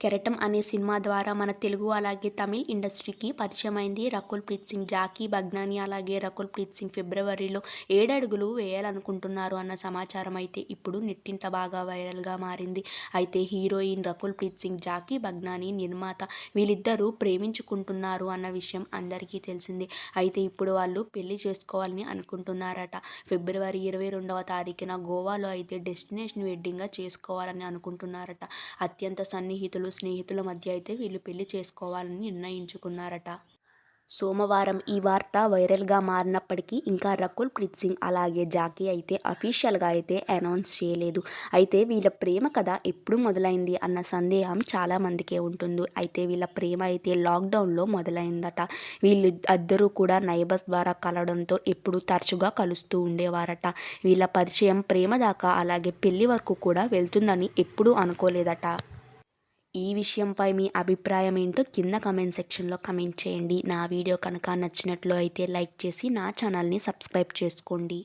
కెరటం అనే సినిమా ద్వారా మన తెలుగు అలాగే తమిళ్ ఇండస్ట్రీకి పరిచయం అయింది రకుల్ ప్రీత్ సింగ్ జాకీ బగ్నాని అలాగే రకుల్ ప్రీత్ సింగ్ ఫిబ్రవరిలో ఏడడుగులు వేయాలనుకుంటున్నారు అన్న సమాచారం అయితే ఇప్పుడు నెట్టింత బాగా వైరల్గా మారింది. అయితే హీరోయిన్ రకుల్ ప్రీత్ సింగ్ జాకీ బగ్నాని నిర్మాత వీళ్ళిద్దరూ ప్రేమించుకుంటున్నారు అన్న విషయం అందరికీ తెలిసింది. అయితే ఇప్పుడు వాళ్ళు పెళ్ళి చేసుకోవాలని అనుకుంటున్నారట. ఫిబ్రవరి ఇరవై రెండవ తారీఖున గోవాలో అయితే డెస్టినేషన్ వెడ్డింగ్గా చేసుకోవాలని అనుకుంటున్నారట. అత్యంత సన్నిహితులు స్నేహితుల మధ్య అయితే వీళ్ళు పెళ్ళి చేసుకోవాలని నిర్ణయించుకున్నారట. సోమవారం ఈ వార్త వైరల్గా మారినప్పటికీ ఇంకా రకుల్ ప్రీత్ సింగ్ అలాగే జాకీ అయితే అఫీషియల్గా అయితే అనౌన్స్ చేయలేదు. అయితే వీళ్ళ ప్రేమ కథ ఎప్పుడు మొదలైంది అన్న సందేహం చాలామందికే ఉంటుంది. అయితే వీళ్ళ ప్రేమ అయితే లాక్డౌన్లో మొదలైందట. వీళ్ళు ఇద్దరూ కూడా నైబర్స్ ద్వారా కలవడంతో ఎప్పుడు తరచుగా కలుస్తూ ఉండేవారట. వీళ్ళ పరిచయం ప్రేమ దాకా అలాగే పెళ్ళి వరకు కూడా వెళ్తుందని ఎప్పుడూ అనుకోలేదట. ఈ విషయంపై మీ అభిప్రాయం ఏంటో కింద కమెంట్ సెక్షన్లో కమెంట్ చేయండి. నా వీడియో కనుక నచ్చినట్లు అయితే లైక్ చేసి నా ఛానల్ని సబ్స్క్రైబ్ చేసుకోండి.